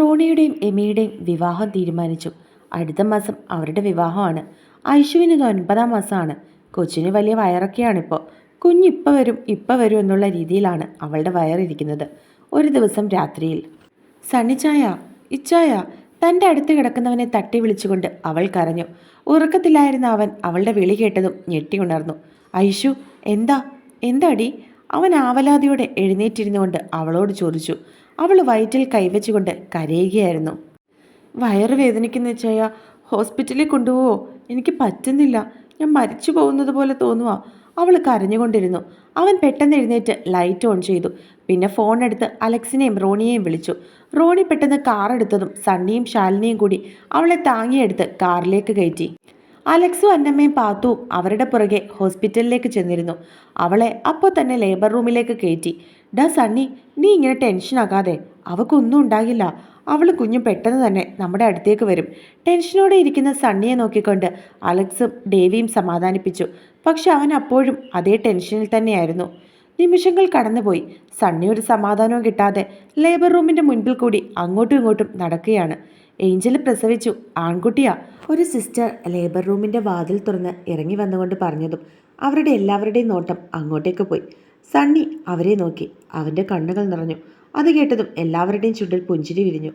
റോണിയുടെയും എമിയുടെയും വിവാഹം തീരുമാനിച്ചു. അടുത്ത മാസം അവരുടെ വിവാഹമാണ്. ഐശുവിന് ഇത് ഒൻപതാം മാസമാണ്. കൊച്ചിന് വലിയ വയറൊക്കെയാണിപ്പോൾ കുഞ്ഞിപ്പോൾ വരും ഇപ്പം വരും എന്നുള്ള രീതിയിലാണ് അവളുടെ വയറിരിക്കുന്നത്. ഒരു ദിവസം രാത്രിയിൽ. സണ്ണിച്ചായ ഇച്ചായ തന്റെ അടുത്ത് കിടക്കുന്നവനെ തട്ടി വിളിച്ചുകൊണ്ട് അവൾ കരഞ്ഞു. ഉറക്കത്തിലായിരുന്ന അവൻ അവളുടെ വിളി കേട്ടതും ഞെട്ടി ഉണർന്നു. ഐഷു എന്താ? എന്താടി? അവൻ ആവലാതിയോടെ എഴുന്നേറ്റിരുന്നുകൊണ്ട് അവളോട് ചോദിച്ചു. അവൾ വയറ്റിൽ കൈവച്ചുകൊണ്ട് കരയുകയായിരുന്നു. വയറ് വേദനിക്കുന്ന ചായ ഹോസ്പിറ്റലിൽ കൊണ്ടുപോവോ? എനിക്ക് പറ്റുന്നില്ല. ഞാൻ മരിച്ചു പോകുന്നത് പോലെ തോന്നുക അവൾ കരഞ്ഞുകൊണ്ടിരുന്നു. അവൻ പെട്ടെന്ന് എഴുന്നേറ്റ് ലൈറ്റ് ഓൺ ചെയ്തു. പിന്നെ ഫോൺ എടുത്ത് അലക്സിനെയും റോണിയെയും വിളിച്ചു. റോണി പെട്ടെന്ന് കാർ എടുത്തതും സണ്ണിയും ശാലിനിയും കൂടി അവളെ താങ്ങിയെടുത്ത് കാറിലേക്ക് കയറ്റി. അലക്സും അന്നമ്മയും പാത്തു അവരുടെ പുറകെ ഹോസ്പിറ്റലിലേക്ക് ചെന്നിരുന്നു. അവളെ അപ്പോൾ തന്നെ ലേബർ റൂമിലേക്ക് കയറ്റി. ഡ സണ്ണി നീ ഇങ്ങനെ ടെൻഷനാകാതെ അവക്കൊന്നും ഉണ്ടാകില്ല. അവൾ കുഞ്ഞും പെട്ടെന്ന് തന്നെ നമ്മുടെ അടുത്തേക്ക് വരും. ടെൻഷനോടെ ഇരിക്കുന്ന സണ്ണിയെ നോക്കിക്കൊണ്ട് അലക്സും ഡേവിയും സമാധാനിപ്പിച്ചു. പക്ഷെ അവൻ അപ്പോഴും അതേ ടെൻഷനിൽ തന്നെയായിരുന്നു. നിമിഷങ്ങൾ കടന്നുപോയി. സണ്ണി ഒരു സമാധാനവും കിട്ടാതെ ലേബർ റൂമിന്റെ മുൻപിൽ കൂടി അങ്ങോട്ടും ഇങ്ങോട്ടും നടക്കുകയാണ്. ഏഞ്ചൽ പ്രസവിച്ചു. ആൺകുട്ടിയാ. ഒരു സിസ്റ്റർ ലേബർ റൂമിന്റെ വാതിൽ തുറന്ന് ഇറങ്ങി വന്നുകൊണ്ട് പറഞ്ഞതും അവരുടെ എല്ലാവരുടെയും നോട്ടം അങ്ങോട്ടേക്ക് പോയി. സണ്ണി അവരെ നോക്കി. അവന്റെ കണ്ണുകൾ നിറഞ്ഞു. അത് കേട്ടതും എല്ലാവരുടെയും ചുണ്ടിൽ പുഞ്ചിരി വിരിഞ്ഞു.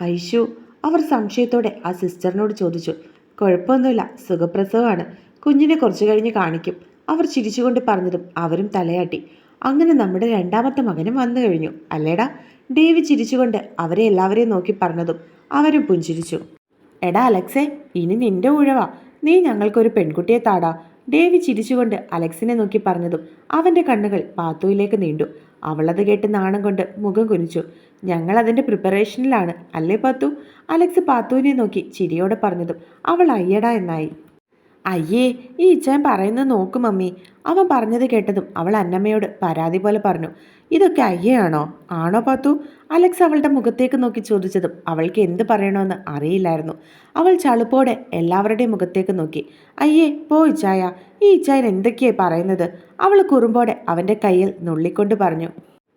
ഐഷു അവർ സംശയത്തോടെ ആ സിസ്റ്ററിനോട് ചോദിച്ചു. കുഴപ്പമൊന്നുമില്ല. സുഖപ്രസവമാണ്. കുഞ്ഞിനെ കുറച്ചു കഴിഞ്ഞ് കാണിക്കും. അവർ ചിരിച്ചുകൊണ്ട് പറഞ്ഞതും അവരും തലയാട്ടി. അങ്ങനെ നമ്മുടെ രണ്ടാമത്തെ മകനും വന്നു കഴിഞ്ഞു. അല്ലേടാ? ഡേവി ചിരിച്ചുകൊണ്ട് അവരെ എല്ലാവരെയും നോക്കി പറഞ്ഞതും അവരും പുഞ്ചിരിച്ചു. എടാ അലക്സേ ഇനി നിന്റെ ഉഴവാ. നീ ഞങ്ങൾക്കൊരു പെൺകുട്ടിയെ താടാ. ഡേവി ചിരിച്ചുകൊണ്ട് അലക്സിനെ നോക്കി പറഞ്ഞതും അവന്റെ കണ്ണുകൾ പാത്തുവിലേക്ക് നീണ്ടു. അവളത് കേട്ട് നാണം കൊണ്ട് മുഖം കുനിച്ചു. ഞങ്ങൾ അതിന്റെ പ്രിപ്പറേഷനിലാണ് അല്ലേ പാത്തു? അലക്സ് പാത്തുവിനെ നോക്കി ചിരിയോടെ പറഞ്ഞതും അവൾ അയ്യടാ എന്നായി. അയ്യേ ഈ ഇച്ചാൻ പറയുന്നത് നോക്ക് മമ്മി. അവൻ പറഞ്ഞത് കേട്ടതും അവൾ അന്നമ്മയോട് പരാതി പോലെ പറഞ്ഞു. ഇതൊക്കെ അയ്യയാണോ? ആണോ പാത്തു? അലക്സ് അവളുടെ മുഖത്തേക്ക് നോക്കി ചോദിച്ചതും അവൾക്ക് എന്ത് പറയണമെന്ന് അറിയില്ലായിരുന്നു. അവൾ ചളുപ്പോടെ എല്ലാവരുടെയും മുഖത്തേക്ക് നോക്കി. അയ്യേ പോ ഇച്ചായ ഈ ഇച്ചായൻ എന്തൊക്കെയായി പറയുന്നത്? അവൾ കുറുമ്പോടെ അവന്റെ കയ്യിൽ നുള്ളിക്കൊണ്ട് പറഞ്ഞു.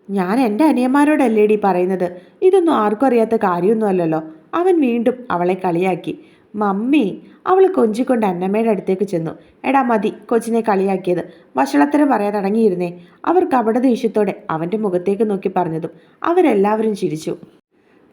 ഞാൻ എന്റെ അനിയന്മാരോടല്ലേടി പറയുന്നത്? ഇതൊന്നും ആർക്കും അറിയാത്ത കാര്യമൊന്നുമല്ലല്ലോ അവൻ വീണ്ടും അവളെ കളിയാക്കി. മമ്മി അവൾ കൊഞ്ചിക്കൊണ്ട് അന്നമ്മയുടെ അടുത്തേക്ക് ചെന്നു. എടാ മതി കൊച്ചിനെ കളിയാക്കിയത്. വഷളത്തരം പറയാൻ അടങ്ങിയിരുന്നേ. അവർ കപട ദേഷ്യത്തോടെ അവന്റെ മുഖത്തേക്ക് നോക്കി പറഞ്ഞതും അവരെല്ലാവരും ചിരിച്ചു.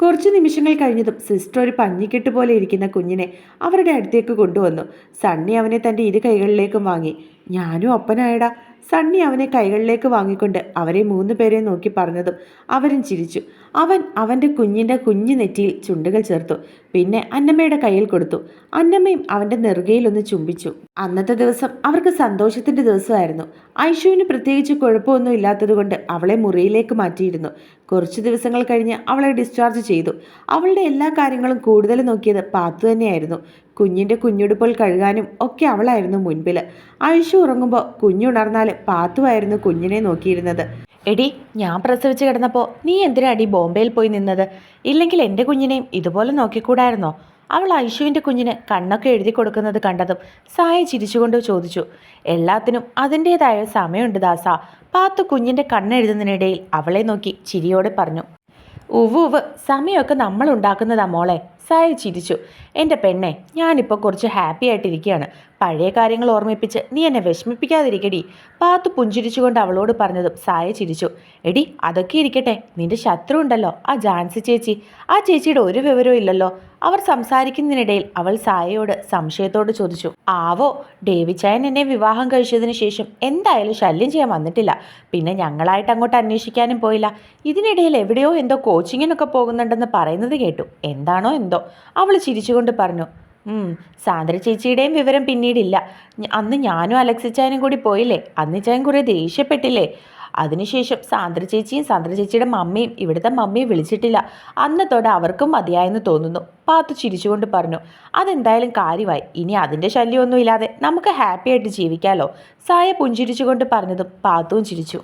കുറച്ച് നിമിഷങ്ങൾ കഴിഞ്ഞതും സിസ്റ്റർ ഒരു പഞ്ഞിക്കെട്ട് പോലെ ഇരിക്കുന്ന കുഞ്ഞിനെ അവരുടെ അടുത്തേക്ക് കൊണ്ടുവന്നു. സണ്ണി അവനെ തന്റെ ഇരു കൈകളിലേക്കും വാങ്ങി. ഞാനും ഒപ്പനായടാ സണ്ണി അവനെ കൈകളിലേക്ക് വാങ്ങിക്കൊണ്ട് അവരെ മൂന്ന് പേരെ നോക്കി പറഞ്ഞതും അവരും ചിരിച്ചു. അവൻ അവന്റെ കുഞ്ഞിന്റെ കുഞ്ഞു നെറ്റിയിൽ ചുണ്ടുകൾ ചേർത്തു. പിന്നെ അന്നമ്മയുടെ കയ്യിൽ കൊടുത്തു. അന്നമ്മയും അവന്റെ നെറുകയിലൊന്ന് ചുംബിച്ചു. അന്നത്തെ ദിവസം അവർക്ക് സന്തോഷത്തിന്റെ ദിവസമായിരുന്നു. ഐഷുവിന് പ്രത്യേകിച്ച് കുഴപ്പമൊന്നും ഇല്ലാത്തതുകൊണ്ട് അവളെ മുറിയിലേക്ക് മാറ്റിയിരുന്നു. കുറച്ച് ദിവസങ്ങൾ കഴിഞ്ഞ് അവളെ ഡിസ്ചാർജ് ചെയ്തു. അവളുടെ എല്ലാ കാര്യങ്ങളും കൂടുതൽ നോക്കിയത് പാത്തു തന്നെയായിരുന്നു. കുഞ്ഞിന്റെ കുഞ്ഞുടുപ്പൽ കഴുകാനും ഒക്കെ അവളായിരുന്നു മുൻപിൽ ഐഷു ഉറങ്ങുമ്പോൾ കുഞ്ഞുണർന്നാൽ പാത്തുവായിരുന്നു കുഞ്ഞിനെ നോക്കിയിരുന്നത്. എടി ഞാൻ പ്രസവിച്ച് കിടന്നപ്പോൾ നീ എന്തിനാടി ബോംബെയിൽ പോയി നിന്നത്? ഇല്ലെങ്കിൽ എന്റെ കുഞ്ഞിനെയും ഇതുപോലെ നോക്കിക്കൂടായിരുന്നോ? അവൾ ഐഷുവിന്റെ കുഞ്ഞിന് കണ്ണൊക്കെ എഴുതി കൊടുക്കുന്നത് കണ്ടതും സായ ചിരിച്ചുകൊണ്ട് ചോദിച്ചു. എല്ലാത്തിനും അതിന്റേതായ സമയമുണ്ട് ദാസ. പാത്തു കുഞ്ഞിന്റെ കണ്ണെഴുതുന്നതിനിടയിൽ അവളെ നോക്കി ചിരിയോടെ പറഞ്ഞു. ഉവ് ഉവ് സമയമൊക്കെ നമ്മൾ ഉണ്ടാക്കുന്നതാ മോളെ സായി ചിരിച്ചു. എന്റെ പെണ്ണെ ഞാനിപ്പോൾ കുറച്ച് ഹാപ്പി ആയിട്ടിരിക്കുകയാണ്. പഴയ കാര്യങ്ങൾ ഓർമ്മിപ്പിച്ച് നീ എന്നെ വിഷമിപ്പിക്കാതിരിക്കടി. പാത്തു പുഞ്ചിരിച്ചുകൊണ്ട് അവളോട് പറഞ്ഞതും സായ ചിരിച്ചു. എടി അതൊക്കെ ഇരിക്കട്ടെ. നിന്റെ ശത്രു ഉണ്ടല്ലോ. ആ ജാൻസി ചേച്ചി. ആ ചേച്ചിയുടെ ഒരു വിവരവും ഇല്ലല്ലോ. അവർ സംസാരിക്കുന്നതിനിടയിൽ അവൾ സായയോട് സംശയത്തോട് ചോദിച്ചു. ആവോ ഡേവിച്ചായൻ എന്നെ വിവാഹം കഴിച്ചതിന് ശേഷം എന്തായാലും ശല്യം ചെയ്യാൻ വന്നിട്ടില്ല. പിന്നെ ഞങ്ങളായിട്ട് അങ്ങോട്ട് അന്വേഷിക്കാനും പോയില്ല. ഇതിനിടയിൽ എവിടെയോ എന്തോ കോച്ചിങ്ങിനൊക്കെ പോകുന്നുണ്ടെന്ന് പറയുന്നത് കേട്ടു. എന്താണോ എന്തോ. അവൾ ചിരിച്ചുകൊണ്ട് പറഞ്ഞു. സാന്ദ്ര ചേച്ചിയുടെയും വിവരം പിന്നീടില്ല. അന്ന് ഞാനും അലക്സിച്ചായനും കൂടി പോയില്ലേ? അന്ന് ചായൻ കുറേ ദേഷ്യപ്പെട്ടില്ലേ? അതിനുശേഷം സാന്ദ്ര ചേച്ചിയും സാന്ദ്ര ചേച്ചിയുടെ മമ്മിയും ഇവിടുത്തെ മമ്മിയും വിളിച്ചിട്ടില്ല. അന്നത്തോടെ അവർക്കും മതിയായെന്ന് തോന്നുന്നു. പാത്തു ചിരിച്ചുകൊണ്ട് പറഞ്ഞു അതെന്തായാലും കാര്യമായി. ഇനി അതിന്റെ ശല്യമൊന്നുമില്ലാതെ നമുക്ക് ഹാപ്പിയായിട്ട് ജീവിക്കാമല്ലോ സായ പുഞ്ചിരിച്ചുകൊണ്ട് പറഞ്ഞതും പാത്തുവും ചിരിച്ചു.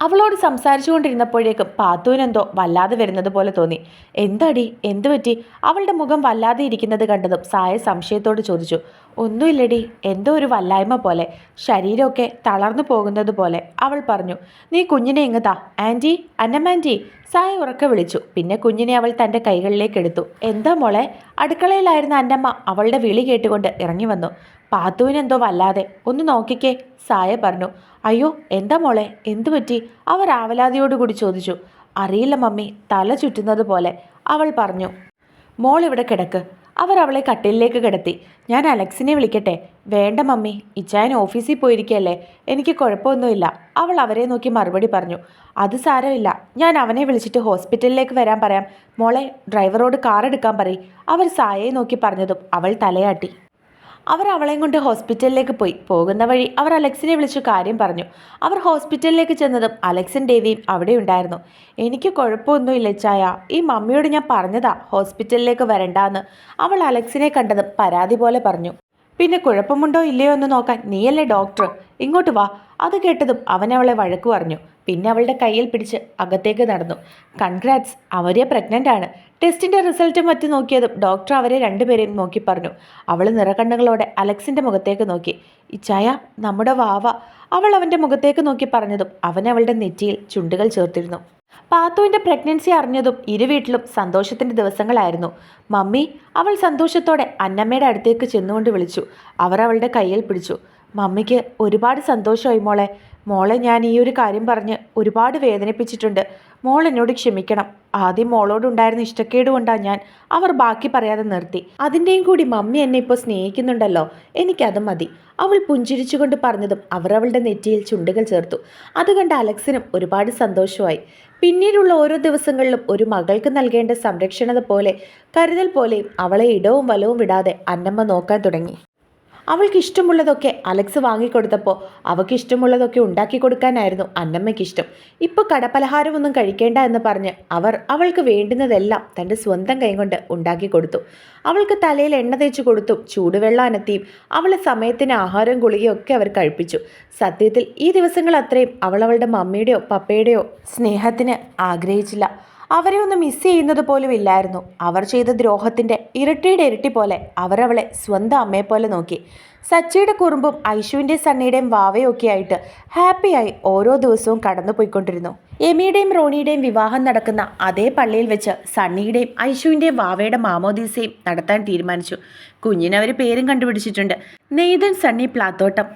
അവളോട് സംസാരിച്ചുകൊണ്ടിരുന്നപ്പോഴേക്കും പാത്തുവിനെന്തോ വല്ലാതെ വരുന്നത് പോലെ തോന്നി. എന്താടി? എന്തു പറ്റി? അവളുടെ മുഖം വല്ലാതെ ഇരിക്കുന്നത് കണ്ടതും സായ സംശയത്തോട് ചോദിച്ചു. ഒന്നുമില്ലടി എന്തോ ഒരു വല്ലായ്മ പോലെ. ശരീരമൊക്കെ തളർന്നു പോകുന്നത് പോലെ അവൾ പറഞ്ഞു നീ കുഞ്ഞിനെ ഇങ്ങതാ ആന്റി അന്നമാന്റി സായ ഉറക്കെ വിളിച്ചു. പിന്നെ കുഞ്ഞിനെ അവൾ തന്റെ കൈകളിലേക്ക് എടുത്തു. എന്താ മോളെ? അടുക്കളയിലായിരുന്ന അന്നമ്മ അവളുടെ വിളി കേട്ടുകൊണ്ട് ഇറങ്ങി വന്നു. പാത്തുവിനെന്തോ വല്ലാതെ. ഒന്ന് നോക്കിക്കേ സായ പറഞ്ഞു. അയ്യോ എന്താ മോളെ? എന്തു പറ്റി? അവർ ആവലാതിയോടുകൂടി ചോദിച്ചു. അറിയില്ല മമ്മി തല ചുറ്റുന്നത് പോലെ അവൾ പറഞ്ഞു. മോൾ ഇവിടെ കിടക്ക്. അവർ അവളെ കട്ടിലിലേക്ക് കിടത്തി. ഞാൻ അലക്സിനെ വിളിക്കട്ടെ. വേണ്ട മമ്മി. ഇച്ചായൻ ഓഫീസിൽ പോയിരിക്കുകയല്ലേ? എനിക്ക് കുഴപ്പമൊന്നുമില്ല. അവൾ അവരെ നോക്കി മറുപടി പറഞ്ഞു. അത് സാരമില്ല. ഞാൻ അവനെ വിളിച്ചിട്ട് ഹോസ്പിറ്റലിലേക്ക് വരാൻ പറയാം. മോളെ ഡ്രൈവറോട് കാർ എടുക്കാൻ പറയും. അവർ സായയെ നോക്കി പറഞ്ഞതും അവൾ തലയാട്ടി. അവർ അവളെയും കൊണ്ട് ഹോസ്പിറ്റലിലേക്ക് പോയി. പോകുന്ന വഴി അവർ അലക്സിനെ വിളിച്ചു കാര്യം പറഞ്ഞു. അവർ ഹോസ്പിറ്റലിലേക്ക് ചെന്നതും അലക്സും ദേവിയും അവിടെ ഉണ്ടായിരുന്നു. എനിക്ക് കുഴപ്പമൊന്നുമില്ല ചായ. ഈ മമ്മിയോട് ഞാൻ പറഞ്ഞതാ ഹോസ്പിറ്റലിലേക്ക് വരണ്ടാന്ന്. അവൾ അലക്സിനെ കണ്ടതും പരാതി പോലെ പറഞ്ഞു. പിന്നെ കുഴപ്പമുണ്ടോ ഇല്ലയോ എന്ന് നോക്കാൻ നീയല്ലേ ഡോക്ടർ? ഇങ്ങോട്ട് വാ. അത് കേട്ടതും അവൻ അവളെ വഴക്കു പറഞ്ഞു. പിന്നെ അവളുടെ കയ്യിൽ പിടിച്ച് അകത്തേക്ക് നടന്നു. കൺഗ്രാറ്റ്സ് അവരെ പ്രഗ്നന്റ് ആണ്. ടെസ്റ്റിന്റെ റിസൾട്ട് മറ്റു നോക്കിയതും ഡോക്ടർ അവരെ രണ്ടുപേരെയും നോക്കി പറഞ്ഞു. അവൾ നിറകണ്ണുകളോടെ അലക്സിന്റെ മുഖത്തേക്ക് നോക്കി. ഇച്ചായ നമ്മുടെ വാവ. അവൾ അവന്റെ മുഖത്തേക്ക് നോക്കി പറഞ്ഞതും അവൻ അവളുടെ നെറ്റിയിൽ ചുണ്ടുകൾ ചേർത്തിരുന്നു. പാത്തുവിന്റെ പ്രഗ്നൻസി അറിഞ്ഞതും ഇരു വീട്ടിലും സന്തോഷത്തിന്റെ ദിവസങ്ങളായിരുന്നു. മമ്മി അവൾ സന്തോഷത്തോടെ അന്നമ്മയുടെ അടുത്തേക്ക് ചെന്നുകൊണ്ട് വിളിച്ചു. അവർ അവളുടെ കയ്യിൽ പിടിച്ചു. മമ്മിക്ക് ഒരുപാട് സന്തോഷമായി മോളെ. മോളെ ഞാൻ ഈ ഒരു കാര്യം പറഞ്ഞ് ഒരുപാട് വേദനിപ്പിച്ചിട്ടുണ്ട്. മോൾ എന്നോട് ക്ഷമിക്കണം. ആദ്യം മോളോടുണ്ടായിരുന്ന ഇഷ്ടക്കേട് കൊണ്ടാണ് ഞാൻ അവർ ബാക്കി പറയാതെ നിർത്തി. അതിന്റെയും കൂടി മമ്മി എന്നെ ഇപ്പോൾ സ്നേഹിക്കുന്നുണ്ടല്ലോ. എനിക്കത് മതി. അവൾ പുഞ്ചിരിച്ചുകൊണ്ട് പറഞ്ഞതും അവർ അവളുടെ നെറ്റിയിൽ ചുണ്ടുകൾ ചേർത്തു. അത് കണ്ട അലക്സിനും ഒരുപാട് സന്തോഷമായി. പിന്നീടുള്ള ഓരോ ദിവസങ്ങളിലും ഒരു മകൾക്ക് നൽകേണ്ട സംരക്ഷണത പോലെ കരുതൽ പോലെയും അവളെ ഇടവും വലവും വിടാതെ അന്നമ്മ നോക്കാൻ തുടങ്ങി. അവൾക്ക് ഇഷ്ടമുള്ളതൊക്കെ അലക്സ് വാങ്ങിക്കൊടുത്തപ്പോൾ അവൾക്ക് ഇഷ്ടമുള്ളതൊക്കെ ഉണ്ടാക്കി കൊടുക്കാനായിരുന്നു അന്നമ്മയ്ക്ക് ഇഷ്ടം ഇപ്പോൾ കടപലഹാരമൊന്നും കഴിക്കേണ്ട എന്ന് പറഞ്ഞ് അവർ അവൾക്ക് വേണ്ടുന്നതെല്ലാം തന്റെ സ്വന്തം കൈകൊണ്ട് ഉണ്ടാക്കി കൊടുത്തു. അവൾക്ക് തലയിൽ എണ്ണ തേച്ച് കൊടുത്തും ചൂടുവെള്ളം അനത്തിയും അവളെ സമയത്തിന് ആഹാരം ഗുളികയും ഒക്കെ അവർ കഴിപ്പിച്ചു. സത്യത്തിൽ ഈ ദിവസങ്ങൾ അത്രയും അവൾ അവളുടെ മമ്മിയുടെയോ പപ്പയുടെയോ സ്നേഹത്തിന് ആഗ്രഹിച്ചില്ല. അവരെ ഒന്ന് മിസ് ചെയ്യുന്നത് പോലും ഇല്ലായിരുന്നു. അവർ ചെയ്ത ദ്രോഹത്തിന്റെ ഇരട്ടിയുടെ ഇരട്ടി പോലെ അവരവളെ സ്വന്തം അമ്മയെ പോലെ നോക്കി. സച്ചിയുടെ കുറുമ്പും ഐശുവിന്റെയും സണ്ണിയുടെയും വാവയൊക്കെ ആയിട്ട് ഹാപ്പിയായി ഓരോ ദിവസവും കടന്നു പോയിക്കൊണ്ടിരുന്നു എമിയുടെയും റോണിയുടെയും വിവാഹം നടക്കുന്ന അതേ പള്ളിയിൽ വെച്ച് സണ്ണിയുടെയും ഐശുവിന്റെയും വാവയുടെ മാമോദീസയും നടത്താൻ തീരുമാനിച്ചു. കുഞ്ഞിനവർ പേരും കണ്ടുപിടിച്ചിട്ടുണ്ട്. നെയ്തൻ സണ്ണി പ്ലാത്തോട്ടം.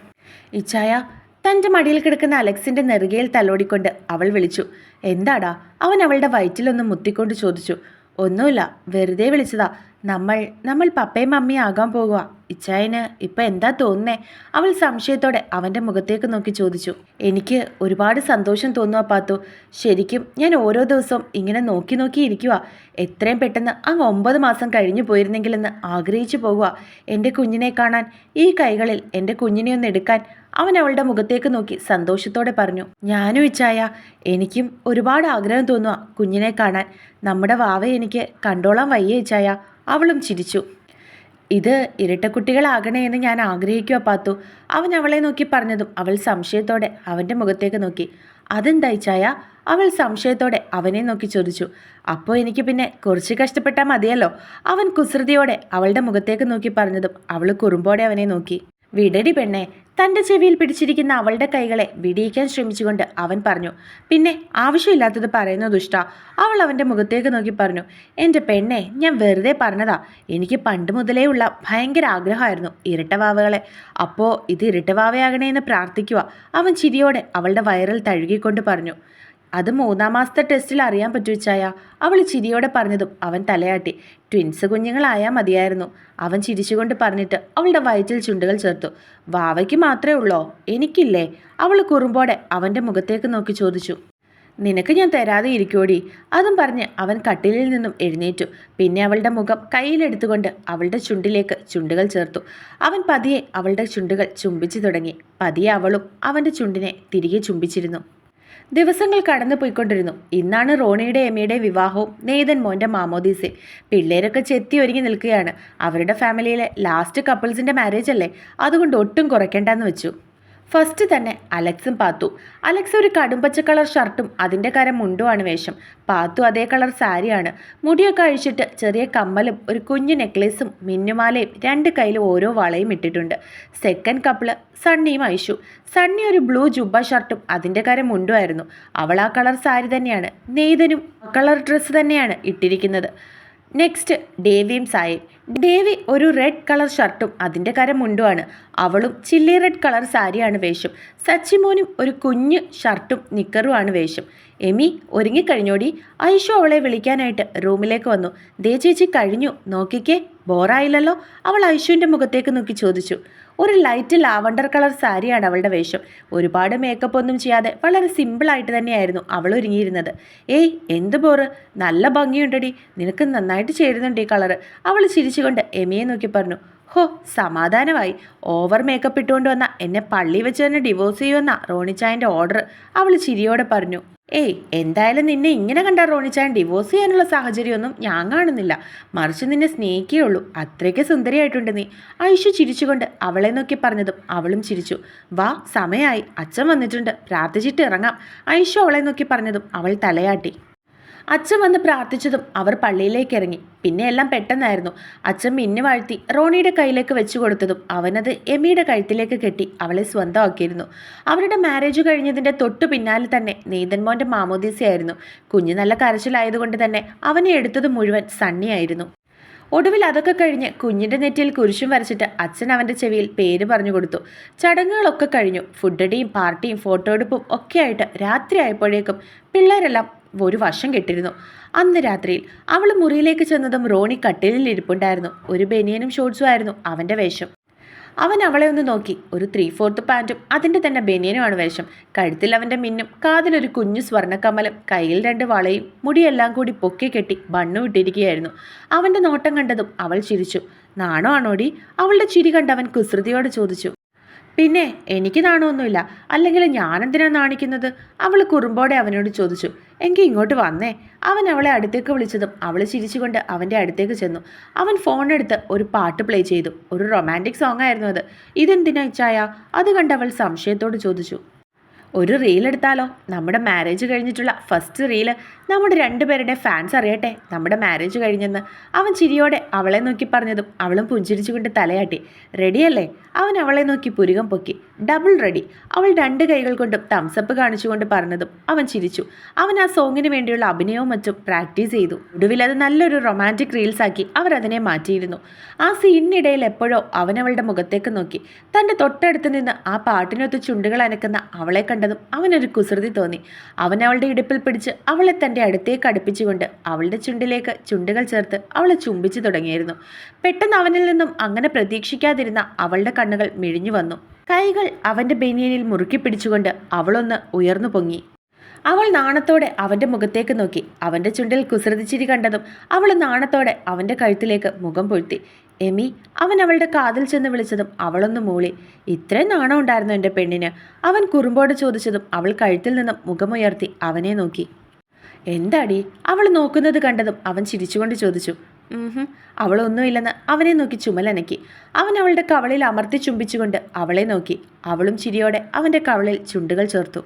ഇച്ചായ തന്റെ മടിയിൽ കിടക്കുന്ന അലക്സിന്റെ നെറുകയിൽ തലോടിക്കൊണ്ട് അവൾ വിളിച്ചു. എന്താടാ? അവൻ അവളുടെ വയറ്റിലൊന്ന് മുത്തിക്കൊണ്ട് ചോദിച്ചു. ഒന്നുമില്ല വെറുതെ വിളിച്ചതാ. നമ്മൾ നമ്മൾ പപ്പയും മമ്മിയും ആകാൻ പോകുക ഇച്ചായന് ഇപ്പം എന്താ തോന്നുന്നേ? അവൾ സംശയത്തോടെ അവന്റെ മുഖത്തേക്ക് നോക്കി ചോദിച്ചു. എനിക്ക് ഒരുപാട് സന്തോഷം തോന്നുക പാത്തു. ശരിക്കും ഞാൻ ഓരോ ദിവസവും ഇങ്ങനെ നോക്കി നോക്കി ഇരിക്കുക എത്രയും പെട്ടെന്ന് അങ്ങ് ഒമ്പത് മാസം കഴിഞ്ഞു പോയിരുന്നെങ്കിലെന്ന് ആഗ്രഹിച്ചു പോകുക എന്റെ കുഞ്ഞിനെ കാണാൻ ഈ കൈകളിൽ എന്റെ കുഞ്ഞിനെ ഒന്ന് എടുക്കാൻ അവൻ അവളുടെ മുഖത്തേക്ക് നോക്കി സന്തോഷത്തോടെ പറഞ്ഞു. ഞാനും ഇച്ചായ എനിക്കും ഒരുപാട് ആഗ്രഹം തോന്നുക കുഞ്ഞിനെ കാണാൻ. നമ്മുടെ വാവ എനിക്ക് കണ്ടോളാൻ വയ്യ ഇച്ചായ. അവളും ചിരിച്ചു. ഇത് ഇരട്ടക്കുട്ടികളാകണേ എന്ന് ഞാൻ ആഗ്രഹിക്കുക പാത്തു. അവൻ അവളെ നോക്കി പറഞ്ഞതും അവൾ സംശയത്തോടെ അവന്റെ മുഖത്തേക്ക് നോക്കി. അതെന്താ ചായ? അവൾ സംശയത്തോടെ അവനെ നോക്കി ചോദിച്ചു. അപ്പോൾ എനിക്ക് പിന്നെ കുറച്ച് കഷ്ടപ്പെട്ടാൽ മതിയല്ലോ. അവൻ കുസൃതിയോടെ അവളുടെ മുഖത്തേക്ക് നോക്കി പറഞ്ഞതും അവൾ കുറുമ്പോടെ അവനെ നോക്കി. വിടടി പെണ്ണെ തന്റെ ചെവിയിൽ പിടിച്ചിരിക്കുന്ന അവളുടെ കൈകളെ വിടിയിക്കാൻ ശ്രമിച്ചുകൊണ്ട് അവൻ പറഞ്ഞു പിന്നെ ആവശ്യമില്ലാത്തത് പറയുന്ന ദുഷ്ട. അവൾ അവന്റെ മുഖത്തേക്ക് നോക്കി പറഞ്ഞു എന്റെ പെണ്ണെ ഞാൻ വെറുതെ പറഞ്ഞതാ. എനിക്ക് പണ്ട് മുതലേ ഉള്ള ഭയങ്കര ആഗ്രഹമായിരുന്നു ഇരട്ടവാവകളെ അപ്പോൾ ഇത് ഇരട്ടവാവയാകണേ എന്ന് പ്രാർത്ഥിക്കുക അവൻ ചിരിയോടെ അവളുടെ വയറിൽ തഴുകിക്കൊണ്ട് പറഞ്ഞു അത് മൂന്നാം മാസത്തെ ടെസ്റ്റിൽ അറിയാൻ പറ്റുവച്ചായ അവൾ ചിരിയോടെ പറഞ്ഞതും അവൻ തലയാട്ടി. ട്വിൻസ് കുഞ്ഞുങ്ങളായാൽ മതിയായിരുന്നു. അവൻ ചിരിച്ചുകൊണ്ട് പറഞ്ഞിട്ട് അവളുടെ വയറ്റിൽ ചുണ്ടുകൾ ചേർത്തു. വാവയ്ക്ക് മാത്രമേ ഉള്ളോ? എനിക്കില്ലേ? അവൾ കുറുമ്പോടെ അവന്റെ മുഖത്തേക്ക് നോക്കി ചോദിച്ചു. നിനക്ക് ഞാൻ തരാതെ ഇരിക്കോടി അതും പറഞ്ഞ് അവൻ കട്ടിലിൽ നിന്നും എഴുന്നേറ്റു. പിന്നെ അവളുടെ മുഖം കയ്യിലെടുത്തുകൊണ്ട് അവളുടെ ചുണ്ടിലേക്ക് ചുണ്ടുകൾ ചേർത്തു. അവൻ പതിയെ അവളുടെ ചുണ്ടുകൾ ചുംബിച്ചു തുടങ്ങി. പതിയെ അവളും അവന്റെ ചുണ്ടിനെ തിരികെ ചുംബിച്ചിരുന്നു. ദിവസങ്ങൾ കടന്നു പോയിക്കൊണ്ടിരുന്നു ഇന്നാണ് റോണിയുടെ എമ്മയുടെ വിവാഹവും നെയ്തൻ മോന്റെ മാമോദീസയും പിള്ളേരൊക്കെ ചെത്തി ഒരുങ്ങി നിൽക്കുകയാണ്. അവരുടെ ഫാമിലിയിലെ ലാസ്റ്റ് കപ്പിൾസിന്റെ മാരേജ് അല്ലേ? അതുകൊണ്ട് ഒട്ടും കുറയ്ക്കേണ്ടെന്ന് വെച്ചു. ഫസ്റ്റ് തന്നെ അലക്സും പാത്തു. അലക്സ് ഒരു കടുംപച്ച കളർ ഷർട്ടും അതിന്റെ കരം മുണ്ടുമാണ് വേഷം. പാത്തു അതേ കളർ സാരിയാണ്. മുടിയൊക്കെ അഴിച്ചിട്ട് ചെറിയ കമ്മലും ഒരു കുഞ്ഞു നെക്ലേസും മിന്നുമാലയും രണ്ട് കയ്യിലും ഓരോ വളയും ഇട്ടിട്ടുണ്ട്. സെക്കൻഡ് കപ്പിൾ സണ്ണിയും അയച്ചു സണ്ണി ഒരു ബ്ലൂ ജുബ ഷർട്ടും അതിന്റെ കരം മുണ്ടുമായിരുന്നു. അവൾ ആ കളർ സാരി തന്നെയാണ്. നെയ്തനും കളർ ഡ്രസ്സ് തന്നെയാണ് ഇട്ടിരിക്കുന്നത്. നെക്സ്റ്റ് ഡേവിയും സായും ഡേവി ഒരു റെഡ് കളർ ഷർട്ടും അതിന്റെ കരം മുണ്ടുമാണ്. അവളും ചില്ലി റെഡ് കളർ സാരിയാണ് വേഷം. സച്ചിമോനും ഒരു കുഞ്ഞ് ഷർട്ടും നിക്കറുമാണ് വേഷം. എമി ഒരുങ്ങിക്കഴിഞ്ഞോടി ഐഷു അവളെ വിളിക്കാനായിട്ട് റൂമിലേക്ക് വന്നു. ദേ ചേച്ചി കഴിഞ്ഞു. നോക്കിക്കേ. ബോറായില്ലല്ലോ. അവൾ ഐഷുവിന്റെ മുഖത്തേക്ക് നോക്കി ചോദിച്ചു. ഒരു ലൈറ്റ് ലാവണ്ടർ കളർ സാരിയാണ് അവളുടെ വേഷം. ഒരുപാട് മേക്കപ്പ് ഒന്നും ചെയ്യാതെ വളരെ സിമ്പിളായിട്ട് തന്നെയായിരുന്നു അവൾ ഒരുങ്ങിയിരുന്നത്. ഏയ് എന്ത് പോറ്? നല്ല ഭംഗിയുണ്ടടി. നിനക്ക് നന്നായിട്ട് ചേരുന്നുണ്ട് ഈ കളറ് അവൾ ചിരിച്ചുകൊണ്ട് എമിയെ നോക്കി പറഞ്ഞു. ഹോ സമാധാനമായി. ഓവർ മേക്കപ്പ് ഇട്ടുകൊണ്ട് വന്ന എന്നെ പള്ളി വെച്ച് തന്നെ ഡിവോഴ്സ് ചെയ്യുമെന്ന റോണിച്ചായന്റെ ഓർഡർ അവൾ ചിരിയോടെ പറഞ്ഞു. ഏയ് എന്തായാലും നിന്നെ ഇങ്ങനെ കണ്ട റോണിച്ചാൻ ഡിവോഴ്സ് ചെയ്യാനുള്ള സാഹചര്യമൊന്നും ഞാൻ കാണുന്നില്ല. മറിച്ച് നിന്നെ സ്നേഹിക്കുകയുള്ളൂ അത്രയ്ക്ക് സുന്ദരിയായിട്ടുണ്ട് നീ. ഐഷു ചിരിച്ചുകൊണ്ട് അവളെ നോക്കി പറഞ്ഞതും അവളും ചിരിച്ചു. വാ സമയമായി അച്ഛൻ വന്നിട്ടുണ്ട്. പ്രാർത്ഥിച്ചിട്ട് ഇറങ്ങാം. ഐഷു അവളെ നോക്കി പറഞ്ഞതും അവൾ തലയാട്ടി. അച്ഛൻ വന്ന് പ്രാർത്ഥിച്ചതും അവർ പള്ളിയിലേക്ക് ഇറങ്ങി പിന്നെ എല്ലാം പെട്ടെന്നായിരുന്നു. അച്ഛൻ മിന്നു വാഴ്ത്തി റോണിയുടെ കയ്യിലേക്ക് വെച്ചു കൊടുത്തതും അവനത് എമിയുടെ കഴുത്തിലേക്ക് കെട്ടി അവളെ സ്വന്തമാക്കിയിരുന്നു. അവരുടെ മാരേജ് കഴിഞ്ഞതിന്റെ തൊട്ടു പിന്നാലെ തന്നെ നീതൻമോന്റെ മാമോദീസയായിരുന്നു. കുഞ്ഞു നല്ല കരച്ചിലായതുകൊണ്ട് തന്നെ അവനെ എടുത്തത് മുഴുവൻ സണ്ണിയായിരുന്നു ഒടുവിൽ അതൊക്കെ കഴിഞ്ഞ് കുഞ്ഞിന്റെ നെറ്റിയിൽ കുരിശും വരച്ചിട്ട് അച്ഛൻ അവന്റെ ചെവിയിൽ പേര് പറഞ്ഞു കൊടുത്തു. ചടങ്ങുകളൊക്കെ കഴിഞ്ഞു. ഫുഡടിയും പാർട്ടിയും ഫോട്ടോ എടുപ്പും ഒക്കെ ആയിട്ട് രാത്രി ആയപ്പോഴേക്കും പിള്ളേരെല്ലാം ഒരു വർഷം കെട്ടിരുന്നു. അന്ന് രാത്രിയിൽ അവൾ മുറിയിലേക്ക് ചെന്നതും റോണി കട്ടിലിൽ ഇരിപ്പുണ്ടായിരുന്നു. ഒരു ബനിയനും ഷോർട്സും ആയിരുന്നു അവന്റെ വേഷം. അവൻ അവളെ ഒന്ന് നോക്കി. ഒരു ത്രീ ഫോർത്ത് പാന്റും അതിന്റെ തന്നെ ബനിയനുമാണ് വേഷം. കഴുത്തിൽ അവന്റെ മിന്നും കാതിലൊരു കുഞ്ഞു സ്വർണക്കമ്മലും കയ്യിൽ രണ്ട് വളയും മുടിയെല്ലാം കൂടി പൊക്കി കെട്ടി ബണ്ണു വിട്ടിരിക്കുകയായിരുന്നു അവന്റെ നോട്ടം കണ്ടതും അവൾ ചിരിച്ചു. നാണോ ആണോടി? അവളുടെ ചിരി കണ്ടവൻ കുസൃതിയോട് ചോദിച്ചു. പിന്നെ എനിക്ക് നാണമൊന്നുമില്ല. അല്ലെങ്കിൽ ഞാനെന്തിനാ നാണിക്കുന്നത്? അവൾ കുറുമ്പോടെ അവനോട് ചോദിച്ചു. എങ്കിൽ ഇങ്ങോട്ട് വന്നേ. അവൻ അവളെ അടുത്തേക്ക് വിളിച്ചതും അവൾ ചിരിച്ചുകൊണ്ട് അവന്റെ അടുത്തേക്ക് ചെന്നു. അവൻ ഫോണെടുത്ത് ഒരു പാട്ട് പ്ലേ ചെയ്തു. ഒരു റൊമാന്റിക് സോങ് ആയിരുന്നു അത്. ഇതെന്തിനാ ഇച്ചായ? അത് കണ്ട് അവൾ സംശയത്തോട് ചോദിച്ചു. ഒരു റീൽ എടുത്താലോ? നമ്മുടെ മാരേജ് കഴിഞ്ഞിട്ടുള്ള ഫസ്റ്റ് റീൽ നമ്മുടെ രണ്ടുപേരുടെ ഫാൻസ് അറിയട്ടെ. നമ്മുടെ മാരേജ് കഴിഞ്ഞെന്ന് അവൻ ചിരിയോടെ അവളെ നോക്കി പറഞ്ഞതും അവളും പുഞ്ചിരിച്ചുകൊണ്ട് തലയാട്ടി. റെഡിയല്ലേ അവൻ അവളെ നോക്കി പുരുകം പൊക്കി. ഡബിൾ റെഡി അവൾ രണ്ട് കൈകൾ കൊണ്ടും തംസപ്പ് കാണിച്ചുകൊണ്ട് പറഞ്ഞതും അവൻ ചിരിച്ചു. അവൻ ആ സോങ്ങിന് വേണ്ടിയുള്ള അഭിനയവും മറ്റും പ്രാക്ടീസ് ചെയ്തു. ഒടുവിൽ അത് നല്ലൊരു റൊമാന്റിക് റീൽസ് ആക്കി അവർ അതിനെ മാറ്റിയിരുന്നു. ആ സീനിനിടയിൽ എപ്പോഴോ അവൻ അവളുടെ മുഖത്തേക്ക് നോക്കി. തന്റെ തൊട്ടടുത്ത് നിന്ന് ആ പാട്ടിനൊത്ത് ചുണ്ടുകൾ അനക്കുന്ന അവളെ കണ്ടതും അവനൊരു കുസൃതി തോന്നി. അവൻ അവളുടെ ഇടുപ്പിൽ പിടിച്ച് അവളെ തന്റെ അടുത്തേക്ക് അടുപ്പിച്ചുകൊണ്ട് അവളുടെ ചുണ്ടിലേക്ക് ചുണ്ടുകൾ ചേർത്ത് അവളെ ചുംബിച്ചു തുടങ്ങിയിരുന്നു. പെട്ടെന്ന് അവനിൽ നിന്നും അങ്ങനെ പ്രതീക്ഷിക്കാതിരുന്ന അവളുടെ കണ്ണുകൾ മിഴിഞ്ഞു വന്നു. കൈകൾ അവന്റെ ബനിയനിൽ മുറുക്കി പിടിച്ചുകൊണ്ട് അവളൊന്ന് ഉയർന്നു പൊങ്ങി. അവൾ നാണത്തോടെ അവന്റെ മുഖത്തേക്ക് നോക്കി. അവന്റെ ചുണ്ടിൽ കുസൃതിച്ചിരി കണ്ടതും അവൾ നാണത്തോടെ അവന്റെ കഴുത്തിലേക്ക് മുഖം പൊഴുത്തി. എമി അവൻ അവളുടെ കാതിൽ ചെന്ന് വിളിച്ചതും അവളൊന്ന് മൂളി. ഇത്രയും നാണം ഉണ്ടായിരുന്നു എന്റെ പെണ്ണിന്. അവൻ കുറുമ്പോട് ചോദിച്ചതും അവൾ കഴുത്തിൽ നിന്നും മുഖമുയർത്തി അവനെ നോക്കി. എന്താടി? അവൾ നോക്കുന്നത് കണ്ടതും അവൻ ചിരിച്ചുകൊണ്ട് ചോദിച്ചു. അവളൊന്നുമില്ലെന്ന് അവനെ നോക്കി ചുമലനക്കി. അവൻ അവളുടെ കവളിൽ അമർത്തി ചുംബിച്ചുകൊണ്ട് അവളെ നോക്കി. അവളും ചിരിയോടെ അവന്റെ കവളിൽ ചുണ്ടുകൾ ചേർത്തു.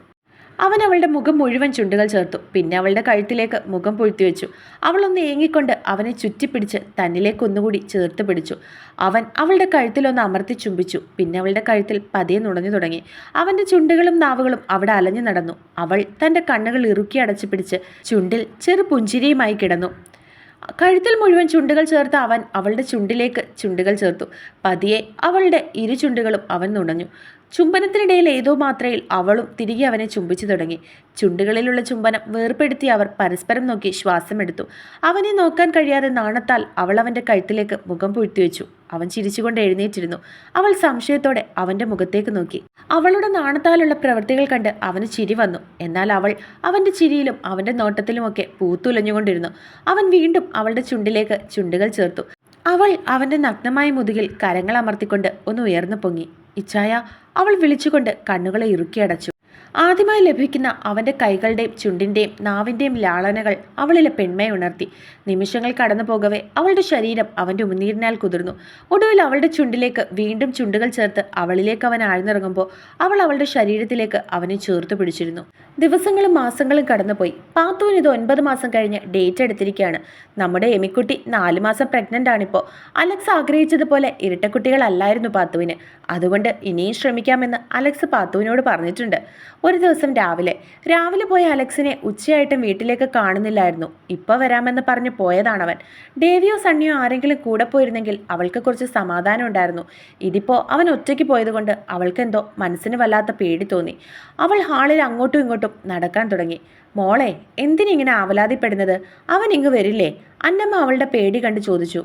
അവൻ അവളുടെ മുഖം മുഴുവൻ ചുണ്ടുകൾ ചേർത്തു. പിന്നെ അവളുടെ കഴുത്തിലേക്ക് മുഖം പൊഴുത്തി വെച്ചു. അവളൊന്ന് ഏങ്ങിക്കൊണ്ട് അവനെ ചുറ്റിപ്പിടിച്ച് തന്നിലേക്ക് ഒന്നുകൂടി ചേർത്ത് പിടിച്ചു. അവൻ അവളുടെ കഴുത്തിലൊന്ന് അമർത്തി ചുംബിച്ചു. പിന്നെ അവളുടെ കഴുത്തിൽ പതിയെ നുണഞ്ഞു തുടങ്ങി. അവന്റെ ചുണ്ടുകളും നാവുകളും അവിടെ അലഞ്ഞു നടന്നു. അവൾ തന്റെ കണ്ണുകൾ ഇറുക്കി അടച്ചു പിടിച്ച് ചുണ്ടിൽ ചെറു പുഞ്ചിരിയുമായി കിടന്നു. കഴുത്തിൽ മുഴുവൻ ചുണ്ടുകൾ ചേർത്ത് അവൻ അവളുടെ ചുണ്ടിലേക്ക് ചുണ്ടുകൾ ചേർത്തു. പതിയെ അവളുടെ ഇരു ചുണ്ടുകളും അവൻ നുണഞ്ഞു. ചുംബനത്തിനിടയിൽ ഏതോ മാത്രയിൽ അവളും തിരികെ അവനെ ചുംബിച്ചു തുടങ്ങി. ചുണ്ടുകളിലുള്ള ചുംബനം വേർപ്പെടുത്തി അവർ പരസ്പരം നോക്കി ശ്വാസമെടുത്തു. അവനെ നോക്കാൻ കഴിയാതെ നാണത്താൽ അവൾ അവന്റെ കഴുത്തിലേക്ക് മുഖം പൂഴ്ത്തിവെച്ചു അവൻ ചിരിച്ചുകൊണ്ട് എഴുന്നേറ്റിരുന്നു. അവൾ സംശയത്തോടെ അവന്റെ മുഖത്തേക്ക് നോക്കി. അവളുടെ നാണത്താലുള്ള പ്രവൃത്തികൾ കണ്ട് അവന് ചിരി വന്നു. എന്നാൽ അവൾ അവന്റെ ചിരിയിലും അവന്റെ നോട്ടത്തിലുമൊക്കെ പൂത്തുലഞ്ഞുകൊണ്ടിരുന്നു. അവൻ വീണ്ടും അവളുടെ ചുണ്ടിലേക്ക് ചുണ്ടുകൾ ചേർത്തു. അവൾ അവന്റെ നഗ്നമായ മുതുകിൽ കരങ്ങൾ അമർത്തിക്കൊണ്ട് ഒന്ന് ഉയർന്നു പൊങ്ങി. ഇച്ഛായ അവൾ വിളിച്ചുകൊണ്ട് കണ്ണുകളെ ഇറുക്കിയടച്ചു ആദ്യമായി ലഭിക്കുന്ന അവന്റെ കൈകളുടെയും ചുണ്ടിന്റെയും നാവിന്റെയും ലാളനകൾ അവളിലെ പെൺമയെ ഉണർത്തി. നിമിഷങ്ങൾ കടന്നു പോകവേ അവളുടെ ശരീരം അവന്റെ ഉമിനീരിനാൽ കുതിർന്നു. ഒടുവിൽ അവളുടെ ചുണ്ടിലേക്ക് വീണ്ടും ചുണ്ടുകൾ ചേർത്ത് അവളിലേക്ക് അവൻ ആഴ്ന്നിറങ്ങുമ്പോൾ അവൾ അവളുടെ ശരീരത്തിലേക്ക് അവനെ ചേർത്ത് പിടിച്ചിരുന്നു. ദിവസങ്ങളും മാസങ്ങളും കടന്നുപോയി. പാത്തുവിന് ഇത് ഒൻപത് മാസം കഴിഞ്ഞ് ഡേറ്റ് എടുത്തിരിക്കുകയാണ്. നമ്മുടെ എമിക്കുട്ടി നാല് മാസം പ്രഗ്നന്റ് ആണിപ്പോൾ അലക്സ് ആഗ്രഹിച്ചതുപോലെ ഇരട്ടക്കുട്ടികളല്ലായിരുന്നു പാത്തുവിന്. അതുകൊണ്ട് ഇനിയും ശ്രമിക്കാമെന്ന് അലക്സ് പാത്തുവിനോട് പറഞ്ഞിട്ടുണ്ട്. ഒരു ദിവസം രാവിലെ. രാവിലെ പോയ അലക്സിനെ ഉച്ചയായിട്ടും വീട്ടിലേക്ക് കാണുന്നില്ലായിരുന്നു. ഇപ്പോൾ വരാമെന്ന് പറഞ്ഞ് പോയതാണവൻ. ഡേവിയോ സണ്ണിയോ ആരെങ്കിലും കൂടെ പോയിരുന്നെങ്കിൽ അവൾക്ക് കുറച്ച് സമാധാനം ഉണ്ടായിരുന്നു. ഇതിപ്പോൾ അവൻ ഒറ്റയ്ക്ക് പോയതുകൊണ്ട് അവൾക്കെന്തോ മനസ്സിന് വല്ലാത്ത പേടി തോന്നി. അവൾ ഹാളിൽ അങ്ങോട്ടും ഇങ്ങോട്ടും നടക്കാൻ തുടങ്ങി. മോളെ എന്തിനിങ്ങനെ ആവലാതിപ്പെടുന്നത്? അവൻ ഇങ്ങ് വരില്ലേ? അന്നമ്മ അവളുടെ പേടി കണ്ട് ചോദിച്ചു.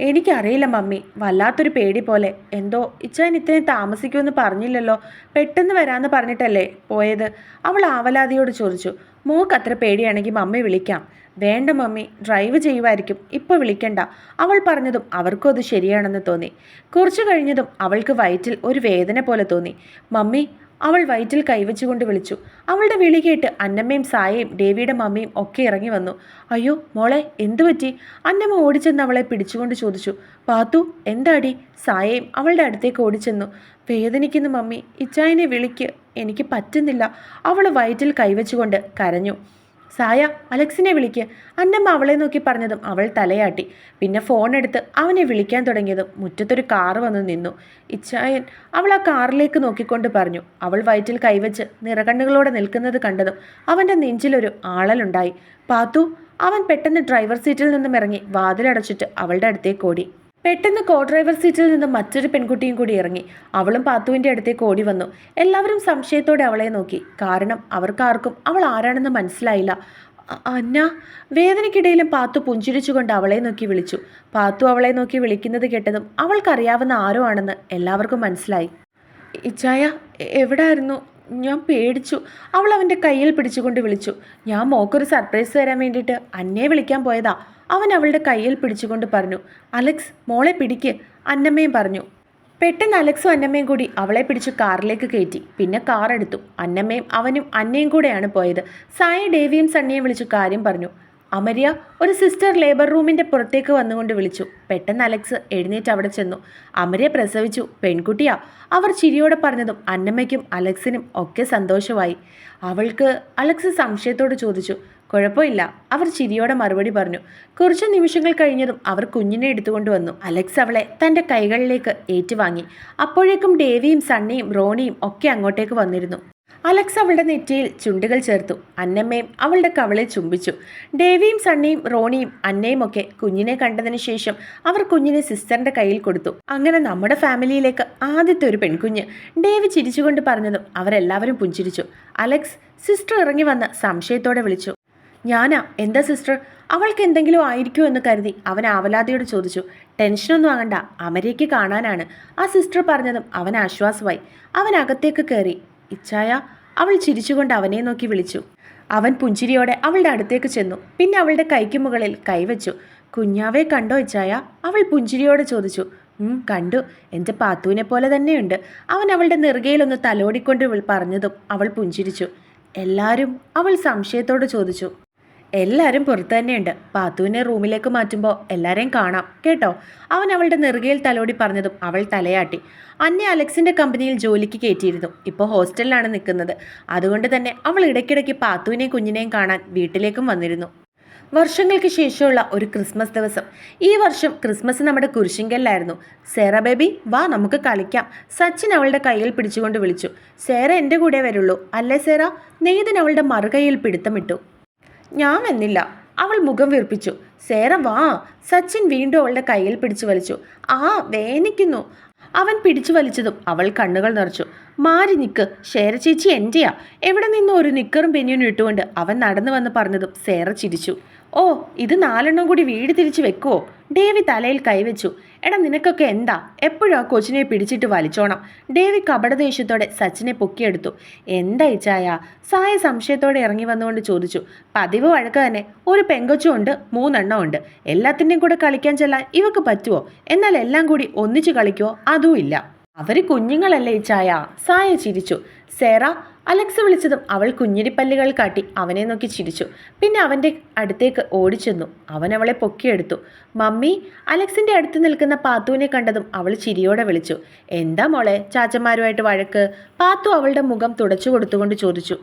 എനിക്കറിയില്ല മമ്മി. വല്ലാത്തൊരു പേടി പോലെ. എന്തോ ഇച്ചാൻ ഇത്രയും താമസിക്കുമെന്ന് പറഞ്ഞില്ലല്ലോ. പെട്ടെന്ന് വരാമെന്ന് പറഞ്ഞിട്ടല്ലേ പോയത്? അവൾ ആവലാതിയോട് ചോദിച്ചു. മോക്ക് അത്ര പേടിയാണെങ്കിൽ മമ്മി വിളിക്കാം. വേണ്ട മമ്മി. ഡ്രൈവ് ചെയ്യുമായിരിക്കും. ഇപ്പോൾ വിളിക്കണ്ട. അവൾ പറഞ്ഞതും അവർക്കും അത് ശരിയാണെന്ന് തോന്നി. കുറച്ചു കഴിഞ്ഞതും അവൾക്ക് വയറ്റിൽ ഒരു വേദന പോലെ തോന്നി. മമ്മി അവൾ വയറ്റിൽ കൈവച്ചുകൊണ്ട് വിളിച്ചു. അവളുടെ വിളി കേട്ട് അന്നമ്മയും സായയും ഡേവിയുടെ മമ്മിയും ഒക്കെ ഇറങ്ങി വന്നു. അയ്യോ മോളെ എന്തു പറ്റി? അന്നമ്മ ഓടിച്ചെന്ന് അവളെ പിടിച്ചുകൊണ്ട് ചോദിച്ചു. പാത്തു എന്താടി? സായയും അവളുടെ അടുത്തേക്ക് ഓടിച്ചെന്നു. വേദനിക്കുന്നു മമ്മി. ഇച്ചായനെ വിളിക്ക്. എനിക്ക് പറ്റുന്നില്ല. അവൾ വയറ്റിൽ കൈവച്ചുകൊണ്ട് കരഞ്ഞു. സായ അലക്സിനെ വിളിക്ക്. അന്നമ്മ അവളെ നോക്കി പറഞ്ഞതും അവൾ തലയാട്ടി. പിന്നെ ഫോൺ എടുത്ത് അവനെ വിളിക്കാൻ തുടങ്ങിയതും മുറ്റത്തൊരു കാറ് വന്ന് നിന്നു. ഇച്ചായൻ അവൾ ആ കാറിലേക്ക് നോക്കിക്കൊണ്ട് പറഞ്ഞു. അവൾ വയറ്റിൽ കൈവച്ച് നിറകണ്ണുകളോടെ നിൽക്കുന്നത് കണ്ടതും അവന്റെ നെഞ്ചിലൊരു ആളലുണ്ടായി. പാത്തു അവൻ പെട്ടെന്ന് ഡ്രൈവർ സീറ്റിൽ നിന്നും ഇറങ്ങി വാതിലടച്ചിട്ട് അവളുടെ അടുത്തേക്ക് ഓടി. പെട്ടെന്ന് കോ ഡ്രൈവർ സീറ്റിൽ നിന്ന് മറ്റൊരു പെൺകുട്ടിയും കൂടി ഇറങ്ങി. അവളും പാത്തുവിന്റെ അടുത്തേക്ക് ഓടി വന്നു. എല്ലാവരും സംശയത്തോടെ അവളെ നോക്കി. കാരണം അവർക്കാർക്കും അവൾ ആരാണെന്ന് മനസ്സിലായില്ല. അന്ന വേദനയ്ക്കിടയിലും പാത്തു പുഞ്ചിരിച്ചുകൊണ്ട് അവളെ നോക്കി വിളിച്ചു. പാത്തു അവളെ നോക്കി വിളിക്കുന്നത് കേട്ടതും അവൾക്കറിയാവുന്ന ആരോ ആണെന്ന് എല്ലാവർക്കും മനസ്സിലായി. ഇച്ചായ എവിടായിരുന്നു? ഞാൻ പേടിച്ചു. അവൾ അവന്റെ കയ്യിൽ പിടിച്ചുകൊണ്ട് വിളിച്ചു. ഞാൻ മോക്കൊരു സർപ്രൈസ് തരാൻ വേണ്ടിയിട്ട് അന്നയെ വിളിക്കാൻ പോയതാ. അവൻ അവളുടെ കയ്യിൽ പിടിച്ചുകൊണ്ട് പറഞ്ഞു അലക്സ് മോളെ പിടിക്ക് അന്നമ്മയും പറഞ്ഞു. പെട്ടെന്ന് അലക്സും അന്നമ്മയും കൂടി അവളെ പിടിച്ച് കാറിലേക്ക് കയറ്റി. പിന്നെ കാർ എടുത്തു. അന്നമ്മയും അവനും അന്നയും കൂടെയാണ് പോയത്. സായ ഡേവിയും സണ്ണിയും വിളിച്ചു കാര്യം പറഞ്ഞു. അമര്യ ഒരു സിസ്റ്റർ ലേബർ റൂമിന്റെ പുറത്തേക്ക് വന്നുകൊണ്ട് വിളിച്ചു. പെട്ടെന്ന് അലക്സ് എഴുന്നേറ്റ് അവിടെ ചെന്നു. അമര്യ പ്രസവിച്ചു. പെൺകുട്ടിയാ. അവർ ചിരിയോടെ പറഞ്ഞതും അന്നമ്മയ്ക്കും അലക്സിനും ഒക്കെ സന്തോഷമായി. അവൾക്ക് അലക്സ് സംശയത്തോട് ചോദിച്ചു കുഴപ്പമില്ല. അവർ ചിരിയോടെ മറുപടി പറഞ്ഞു. കുറച്ച് നിമിഷങ്ങൾ കഴിഞ്ഞതും അവർ കുഞ്ഞിനെ എടുത്തുകൊണ്ട് വന്നു. അലക്സ് അവളെ തന്റെ കൈകളിലേക്ക് ഏറ്റുവാങ്ങി. അപ്പോഴേക്കും ഡേവിയും സണ്ണിയും റോണിയും ഒക്കെ അങ്ങോട്ടേക്ക് വന്നിരുന്നു. അലക്സ് അവളുടെ നെറ്റിയിൽ ചുണ്ടുകൾ ചേർത്തു. അന്നമ്മയും അവളുടെ കവളിൽ ചുംബിച്ചു. ഡേവിയും സണ്ണിയും റോണിയും അന്നയും ഒക്കെ കുഞ്ഞിനെ കണ്ടതിന് ശേഷം അവർ കുഞ്ഞിനെ സിസ്റ്ററിന്റെ കയ്യിൽ കൊടുത്തു. അങ്ങനെ നമ്മുടെ ഫാമിലിയിലേക്ക് ആദ്യത്തെ ഒരു പെൺകുഞ്ഞ്. ഡേവി ചിരിച്ചുകൊണ്ട് പറഞ്ഞതും അവരെല്ലാവരും പുഞ്ചിരിച്ചു. അലക്സ് സിസ്റ്റർ ഇറങ്ങി വന്ന് സംശയത്തോടെ വിളിച്ചു. ഞാനാ എന്താ സിസ്റ്റർ? അവൾക്ക് എന്തെങ്കിലും ആയിരിക്കുമോ എന്ന് കരുതി അവൻ ആവലാതിയോട് ചോദിച്ചു. ടെൻഷനൊന്നും ആകണ്ട അമരയ്ക്ക് കാണാനാണ്. ആ സിസ്റ്റർ പറഞ്ഞതും അവൻ ആശ്വാസമായി. അവൻ അകത്തേക്ക് കയറി. ഇച്ചായ അവൾ ചിരിച്ചുകൊണ്ട് അവനെ നോക്കി വിളിച്ചു. അവൻ പുഞ്ചിരിയോടെ അവളുടെ അടുത്തേക്ക് ചെന്നു. പിന്നെ അവളുടെ കൈക്ക് മുകളിൽ കൈവച്ചു കുഞ്ഞാവെ കണ്ടോ ഇച്ചായ? അവൾ പുഞ്ചിരിയോടെ ചോദിച്ചു. കണ്ടു. എന്റെ പാത്തുവിനെ പോലെ തന്നെയുണ്ട്. അവൻ അവളുടെ നെറുകയിലൊന്ന് തലോടിക്കൊണ്ട് പറഞ്ഞതും അവൾ പുഞ്ചിരിച്ചു. എല്ലാവരും അവൾ സംശയത്തോട് ചോദിച്ചു. എല്ലാവരും പുറത്തു തന്നെയുണ്ട്. പാത്തുവിനെ റൂമിലേക്ക് മാറ്റുമ്പോൾ എല്ലാവരെയും കാണാം. കേട്ടോ? അവൻ അവളുടെ നെറുകയിൽ തലോടി പറഞ്ഞതും അവൾ തലയാട്ടി. അന്നെ അലക്സിന്റെ കമ്പനിയിൽ ജോലിക്ക് കയറ്റിയിരുന്നു. ഇപ്പോൾ ഹോസ്റ്റലിലാണ് നിൽക്കുന്നത്. അതുകൊണ്ട് തന്നെ അവൾ ഇടയ്ക്കിടയ്ക്ക് പാത്തുവിനെയും കുഞ്ഞിനെയും കാണാൻ വീട്ടിലേക്കും വന്നിരുന്നു. വർഷങ്ങൾക്ക് ശേഷമുള്ള ഒരു ക്രിസ്മസ് ദിവസം. ഈ വർഷം ക്രിസ്മസ് നമ്മുടെ കുരിശിങ്കല്ലായിരുന്നു. സേറ ബേബി വാ നമുക്ക് കളിക്കാം. സച്ചിൻ അവളുടെ കയ്യിൽ പിടിച്ചുകൊണ്ട് വിളിച്ചു. സേറ എന്റെ കൂടെ വരുള്ളൂ. അല്ലേ സേറ? നെയ്തൻ അവളുടെ മറുകൈയിൽ പിടുത്തമിട്ടു. ഞാൻ വന്നില്ല. അവൾ മുഖം വീർപ്പിച്ചു. സേറ വാ. സച്ചിൻ വീണ്ടും അവളുടെ കയ്യിൽ പിടിച്ചു വലിച്ചു. ആ വേനിക്കുന്നു. അവൻ പിടിച്ചു വലിച്ചതും അവൾ കണ്ണുകൾ നിറച്ചു. മാറി നിക്ക്. ശേര ചേച്ചി എന്റെയാ എവിടെ നിന്നും ഒരു നിക്കറും പെനിയനും ഇട്ടുകൊണ്ട് അവൻ നടന്നു വന്ന് പറഞ്ഞതും സേറ ചിരിച്ചു. ഓ ഇത് നാലെണ്ണം കൂടി വീട് തിരിച്ചു വെക്കുവോ? ഡേവി തലയിൽ കൈവച്ചു. എടാ നിനക്കൊക്കെ എന്താ? എപ്പോഴും ആ കൊച്ചിനെ പിടിച്ചിട്ട് വലിച്ചോണം? ഡേവി കപടദേഷ്യത്തോടെ സച്ചിനെ പൊക്കിയെടുത്തു. എന്താ ഇച്ചായ സായ സംശയത്തോടെ ഇറങ്ങി വന്നുകൊണ്ട് ചോദിച്ചു. പതിവ് വഴക്ക് തന്നെ. ഒരു പെങ്കൊച്ചും ഉണ്ട് മൂന്നെണ്ണം ഉണ്ട്. എല്ലാത്തിന്റെയും കൂടെ കളിക്കാൻ ചെല്ലാൻ ഇവക്ക് പറ്റുമോ എന്നാൽ എല്ലാം കൂടി ഒന്നിച്ചു കളിക്കുമോ അതും ഇല്ല. അവർ കുഞ്ഞുങ്ങളല്ലേ ഇച്ചായ സായ ചിരിച്ചു. സേറ അലക്സ് വിളിച്ചതും അവൾ കുഞ്ഞിരിപ്പല്ലുകൾ കാട്ടി അവനെ നോക്കി ചിരിച്ചു. പിന്നെ അവന്റെ അടുത്തേക്ക് ഓടിച്ചെന്നു. അവൻ അവളെ പൊക്കിയെടുത്തു. മമ്മി അലക്സിന്റെ അടുത്ത് നിൽക്കുന്ന പാത്തുവിനെ കണ്ടതും അവൾ ചിരിയോടെ വിളിച്ചു. എന്താ മോളെ ചാച്ചന്മാരുമായിട്ട് വഴക്ക് പാത്തു അവളുടെ മുഖം തുടച്ചു കൊടുത്തുകൊണ്ട് ചോദിച്ചു.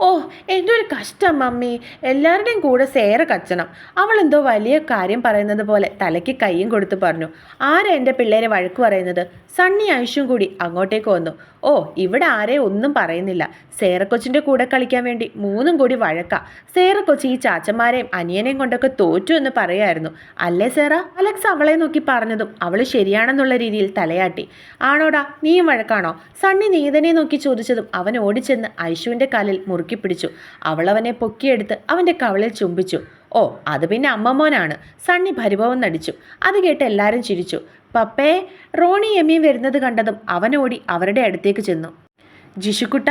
ഓ എന്റെ ഒരു കഷ്ടം മമ്മി. എല്ലാവരുടെയും കൂടെ സേറെ കച്ചണം. അവൾ എന്തോ വലിയ കാര്യം പറയുന്നത് പോലെ തലയ്ക്ക് കൈയും കൊടുത്ത് പറഞ്ഞു. ആരാ എന്റെ പിള്ളേരെ വഴക്ക് പറയുന്നത്? സണ്ണി ആയുഷും കൂടി അങ്ങോട്ടേക്ക് വന്നു. ഓ ഇവിടെ ആരെയും ഒന്നും പറയുന്നില്ല. സേറക്കൊച്ചിന്റെ കൂടെ കളിക്കാൻ വേണ്ടി മൂന്നും കൂടി വഴക്കാം. സേറക്കൊച്ചി ഈ ചാച്ചന്മാരെയും അനിയനെയും കൊണ്ടൊക്കെ തോറ്റു എന്ന് പറയായിരുന്നു. അല്ലേ സേറ? അലക്സ് അവളെ നോക്കി പറഞ്ഞതും അവൾ ശരിയാണെന്നുള്ള രീതിയിൽ തലയാട്ടി. ആണോടാ നീയും വഴക്കാണോ? സണ്ണി നീതനെ നോക്കി ചോദിച്ചതും അവൻ ഓടിച്ചെന്ന് ഐഷുവിന്റെ കാലിൽ മുറുക്കി പിടിച്ചു. അവളവനെ പൊക്കിയെടുത്ത് അവന്റെ കവളിൽ ചുംബിച്ചു. ഓ അത് പിന്നെ അമ്മമോനാണ്. സണ്ണി പരിഭവം നടിച്ചു. അത് കേട്ട് എല്ലാവരും ചിരിച്ചു. പപ്പേ റോണി എമ്മിയും വരുന്നത് കണ്ടതും അവനോടി അവരുടെ അടുത്തേക്ക് ചെന്നു. ജിഷുക്കുട്ട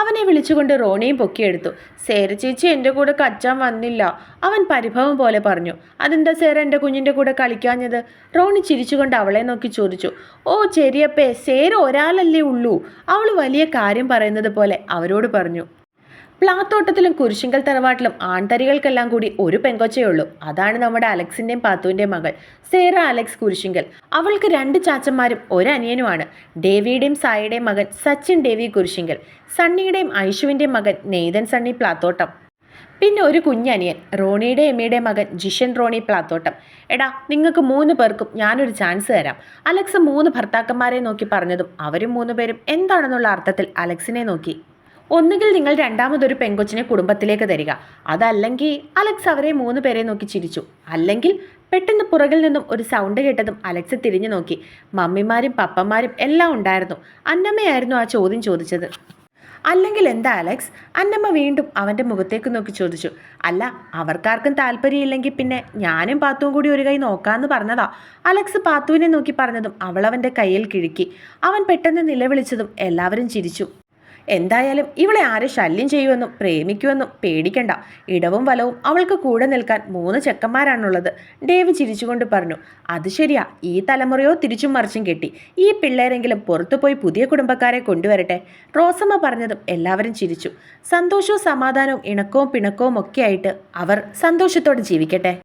അവനെ വിളിച്ചുകൊണ്ട് റോണിയും പൊക്കിയെടുത്തു. സേര ചേച്ചി എന്റെ കൂടെ കച്ചാൻ വന്നില്ല. അവൻ പരിഭവം പോലെ പറഞ്ഞു. അതെന്താ സേര എന്റെ കുഞ്ഞിന്റെ കൂടെ കളിക്കാഞ്ഞത്? റോണി ചിരിച്ചുകൊണ്ട് അവളെ നോക്കി ചോദിച്ചു. ഓ ചെരിയപ്പേ സേര ഒരാളല്ലേ ഉള്ളൂ. അവൾ വലിയ കാര്യം പറയുന്നത് പോലെ അവരോട് പറഞ്ഞു. പ്ലാത്തോട്ടത്തിലും കുരിശിങ്കൽ തറവാട്ടിലും ആൺതരികൾക്കെല്ലാം കൂടി ഒരു പെങ്കൊച്ചേ ഉള്ളൂ അതാണ് നമ്മുടെ അലക്സിന്റെയും പാത്തുവിന്റെയും മകൾ സേറ അലക്സ് കുരിശിങ്കൽ. അവൾക്ക് രണ്ട് ചാച്ചന്മാരും ഒരു അനിയനുമാണ്. ഡേവിയുടെയും സായിയുടെയും മകൻ സച്ചിൻ ദേവി കുരിശിങ്കൽ. സണ്ണിയുടെയും ഐഷുവിന്റെയും മകൻ നെയ്തൻ സണ്ണി പ്ലാത്തോട്ടം. പിന്നെ ഒരു കുഞ്ഞനിയൻ റോണിയുടെ എമ്മയുടെ മകൻ ജിഷൻ റോണി പ്ലാത്തോട്ടം. എടാ നിങ്ങൾക്ക് മൂന്ന് പേർക്കും ഞാനൊരു ചാൻസ് തരാം. അലക്സ് മൂന്ന് ഭർത്താക്കന്മാരെ നോക്കി പറഞ്ഞതും അവരും മൂന്ന് പേരും എന്താണെന്നുള്ള അർത്ഥത്തിൽ അലക്സിനെ നോക്കി. ഒന്നുകിൽ നിങ്ങൾ രണ്ടാമതൊരു പെങ്കൊച്ചിനെ കുടുംബത്തിലേക്ക് തരിക. അതല്ലെങ്കിൽ അലക്സ് അവരെ മൂന്ന് പേരെ നോക്കി ചിരിച്ചു. അല്ലെങ്കിൽ പെട്ടെന്ന് പുറകിൽ നിന്നും ഒരു സൗണ്ട് കേട്ടതും അലക്സ് തിരിഞ്ഞു നോക്കി. മമ്മിമാരും പപ്പന്മാരും എല്ലാം ഉണ്ടായിരുന്നു. അന്നമ്മയായിരുന്നു ആ ചോദ്യം ചോദിച്ചത്. അല്ലെങ്കിൽ എന്താ അലക്സ്? അന്നമ്മ വീണ്ടും അവന്റെ മുഖത്തേക്ക് നോക്കി ചോദിച്ചു. അല്ല അവർക്കാർക്കും താല്പര്യമില്ലെങ്കിൽ പിന്നെ ഞാനും പാത്തുവും കൂടി ഒരു കൈ നോക്കാമെന്ന് പറഞ്ഞതാ. അലക്സ് പാത്തുവിനെ നോക്കി പറഞ്ഞതും അവൾ അവന്റെ കയ്യിൽ കിഴുക്കി. അവൻ പെട്ടെന്ന് നിലവിളിച്ചതും എല്ലാവരും ചിരിച്ചു. എന്തായാലും ഇവളെ ആരെ ശല്യം ചെയ്യുമെന്നും പ്രേമിക്കുമെന്നും പേടിക്കണ്ട. ഇടവും വലവും അവൾക്ക് കൂടെ നിൽക്കാൻ മൂന്ന് ചെക്കന്മാരാണുള്ളത്. ഡേവ് ചിരിച്ചുകൊണ്ട് പറഞ്ഞു അത് ശരിയാ. ഈ തലമുറയോ തിരിച്ചും മറിച്ചും കെട്ടി. ഈ പിള്ളേരെങ്കിലും പുറത്തുപോയി പുതിയ കുടുംബക്കാരെ കൊണ്ടുവരട്ടെ. റോസമ്മ പറഞ്ഞതും എല്ലാവരും ചിരിച്ചു. സന്തോഷവും സമാധാനവും ഇണക്കവും പിണക്കവും ഒക്കെയായിട്ട് അവർ സന്തോഷത്തോടെ ജീവിക്കട്ടെ.